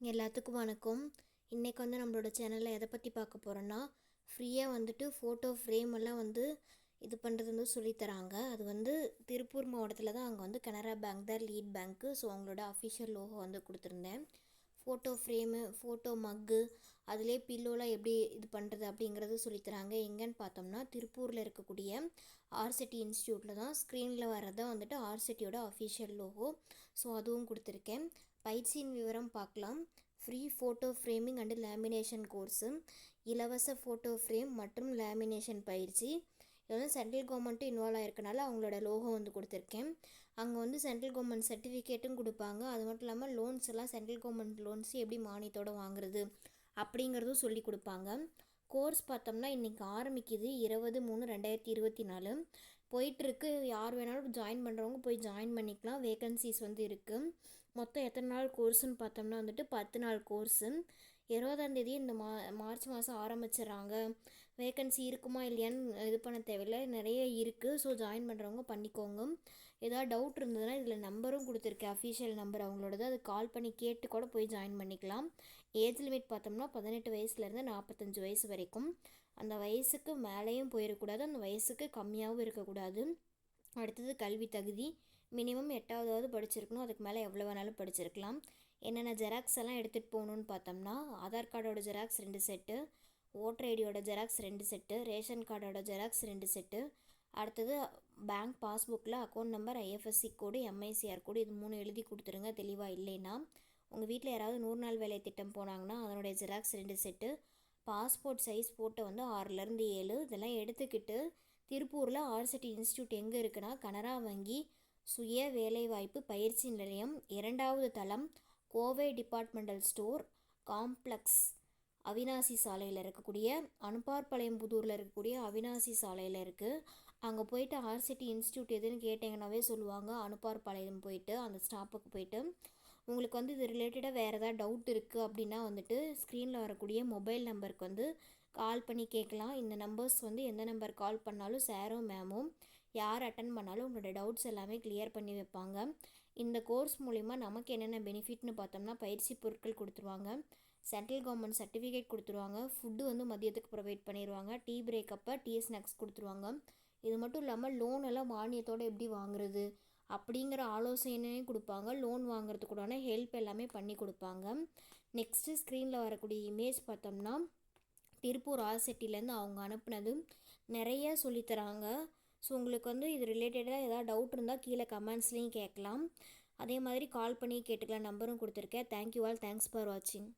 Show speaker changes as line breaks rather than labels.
எல்லாத்துக்கும் வணக்கம். இன்றைக்கி வந்து நம்மளோட சேனலில் எதை பற்றி பார்க்க போகிறோன்னா ஃப்ரீயாக வந்துட்டு ஃபோட்டோ ஃப்ரேம் எல்லாம் வந்து இது பண்ணுறது வந்து சொல்லித்தராங்க அது வந்து திருப்பூர் மாவட்டத்தில் தான் அங்கே வந்து கனரா பேங்க் தான் லீட் பேங்க்கு ஸோ அவங்களோட அஃபிஷியல் லோகோ வந்து கொடுத்துருந்தேன். ஃபோட்டோ ஃப்ரேமு ஃபோட்டோ மக்கு அதிலே பில்லோலாம் எப்படி இது பண்ணுறது அப்படிங்கிறது சொல்லித்தராங்க. எங்கேன்னு பார்த்தோம்னா திருப்பூரில் இருக்கக்கூடிய ஆர்சிட்டி இன்ஸ்டியூட்டில் தான் ஸ்க்ரீனில் வர்றதை வந்துட்டு ஆர்சிட்டியோட அஃபிஷியல் லோகோ ஸோ அதுவும் கொடுத்துருக்கேன். பயிற்சியின் விவரம் பார்க்கலாம். Free photo framing and lamination course இலவச ஃபோட்டோ ஃப்ரேம் மற்றும் லேமினேஷன் பயிற்சி. இது வந்து சென்ட்ரல் கவர்மெண்ட்டும் இன்வால்வ் ஆயிருக்கனால அவங்களோட லோகோ வந்து கொடுத்துருக்கேன். அங்கே வந்து சென்ட்ரல் கவர்மெண்ட் சர்டிஃபிகேட்டும் கொடுப்பாங்க. அது மட்டும் இல்லாமல் லோன்ஸ் எல்லாம் சென்ட்ரல் கவர்மெண்ட் லோன்ஸ் எப்படி மானியத்தோடு வாங்குறது அப்படிங்கிறதும் சொல்லி கொடுப்பாங்க. கோர்ஸ் பார்த்தோம்னா இன்றைக்கி ஆரம்பிக்குது இருபது மூணு ரெண்டாயிரத்தி இருபத்தி நாலு. போயிட்டுருக்கு. யார் வேணாலும் ஜாயின் பண்ணுறவங்க போய் ஜாயின் பண்ணிக்கலாம். வேகன்சிஸ் வந்து இருக்குது மொத்தம் எத்தனை நாள் கோர்ஸுன்னு பார்த்தோம்னா வந்துட்டு பத்து நாள் கோர்ஸு இருபதாந்தேதி இந்த மா மார்ச் மாதம் ஆரம்பிச்சிடுறாங்க. வேகன்சி இருக்குமா இல்லையான்னு இது பண்ண தேவையில்லை. நிறைய இருக்குது ஸோ ஜாயின் பண்ணுறவங்க பண்ணிக்கோங்க. ஏதாவது டவுட் இருந்ததுன்னா இதில் நம்பரும் கொடுத்துருக்கேன். அஃபிஷியல் நம்பர் அவங்களோடது. அது கால் பண்ணி கேட்டு கூட போய் ஜாயின் பண்ணிக்கலாம். ஏஜ் லிமிட் பார்த்தோம்னா பதினெட்டு வயசுலேருந்து நாற்பத்தஞ்சு வயசு வரைக்கும். அந்த வயசுக்கு மேலேயும் போயிடக்கூடாது. அந்த வயசுக்கு கம்மியாகவும் இருக்கக்கூடாது. அடுத்தது கல்வி தகுதி. மினிமம் எட்டாவதாவது படிச்சிருக்கணும். அதுக்கு மேலே எவ்வளோ வேணாலும் படிச்சிருக்கலாம். என்னென்ன ஜெராக்ஸ் எல்லாம் எடுத்துகிட்டு போகணுன்னு பார்த்தோம்னா ஆதார் கார்டோட ஜெராக்ஸ் ரெண்டு செட்டு ஓட்டர் ஐடியோட ஜெராக்ஸ் ரெண்டு செட்டு ரேஷன் கார்டோட ஜெராக்ஸ் ரெண்டு செட்டு அடுத்தது bank பாஸ்புக்கில் account number IFSC code MICR code இது மூணு எழுதி கொடுத்துருங்க தெளிவாக இல்லைன்னா. உங்கள் வீட்டில் யாராவது நூறு நாள் வேலை திட்டம் போனாங்கன்னா அதனுடைய ஜெராக்ஸ் ரெண்டு செட்டு பாஸ்போர்ட் சைஸ் ஃபோட்டோ வந்து ஆறுலேருந்து ஏழு. இதெல்லாம் எடுத்துக்கிட்டு திருப்பூரில் ஆர்சிட்டி இன்ஸ்டியூட் எங்கே இருக்குன்னா கனரா வங்கி சுய வேலைவாய்ப்பு பயிற்சி நிலையம் இரண்டாவது தளம் Kovai departmental store complex Avinashi சாலையில் இருக்கக்கூடிய அனுப்பார்பாளையம் புதூரில் இருக்கக்கூடிய அவினாசி சாலையில் இருக்குது அங்கே போயிட்டு ஆர்சிட்டி இன்ஸ்டியூட் எதுன்னு கேட்டிங்கன்னாவே சொல்லுவாங்க. அனுப்பார்பாளையம் போயிட்டு அந்த ஸ்டாப்புக்கு போயிட்டு. உங்களுக்கு வந்து இது ரிலேட்டடாக வேறு ஏதாவது டவுட் இருக்குது அப்படின்னா வந்துட்டு ஸ்க்ரீனில் வரக்கூடிய மொபைல் நம்பருக்கு வந்து கால் பண்ணி கேட்கலாம். இந்த நம்பர்ஸ் வந்து எந்த நம்பர் கால் பண்ணாலும் சாரும் மேமும் யார் அட்டன் பண்ணாலும் உங்களோட டவுட்ஸ் எல்லாமே கிளியர் பண்ணி வைப்பாங்க. இந்த கோர்ஸ் மூலிமா நமக்கு என்னென்ன பெனிஃபிட்னு பார்த்தோம்னா பயிற்சி பொருட்கள் கொடுத்துருவாங்க. சென்ட்ரல் கவர்மெண்ட் சர்டிஃபிகேட் கொடுத்துருவாங்க. ஃபுட்டு வந்து மதியத்துக்கு ப்ரொவைட் பண்ணிடுவாங்க டீ பிரேக் அப்போ டீ ஸ்நாக்ஸ் கொடுத்துருவாங்க. இது மட்டும் இல்லாமல் லோன் எல்லாம் மானியத்தோடு எப்படி வாங்குறது அப்படிங்கிற ஆலோசனையும் கொடுப்பாங்க. லோன் வாங்குறதுக்கூடான ஹெல்ப் எல்லாமே பண்ணி கொடுப்பாங்க. நெக்ஸ்ட்டு ஸ்க்ரீனில் வரக்கூடிய இமேஜ் பார்த்தோம்னா திருப்பூர் ஆர்சிட்டிலேருந்து அவங்க அனுப்புனது. நிறைய சொல்லித்தராங்க ஸோ உங்களுக்கு வந்து இது ரிலேட்டடாக ஏதாவது டவுட் இருந்தால் கீழே கமெண்ட்ஸ்லேயும் கேட்கலாம். அதே மாதிரி கால் பண்ணி கேட்டுக்கலாம். நம்பரும் கொடுத்துருக்கேன். தேங்க்யூ ஆல் தேங்க்ஸ் ஃபார் வாட்சிங்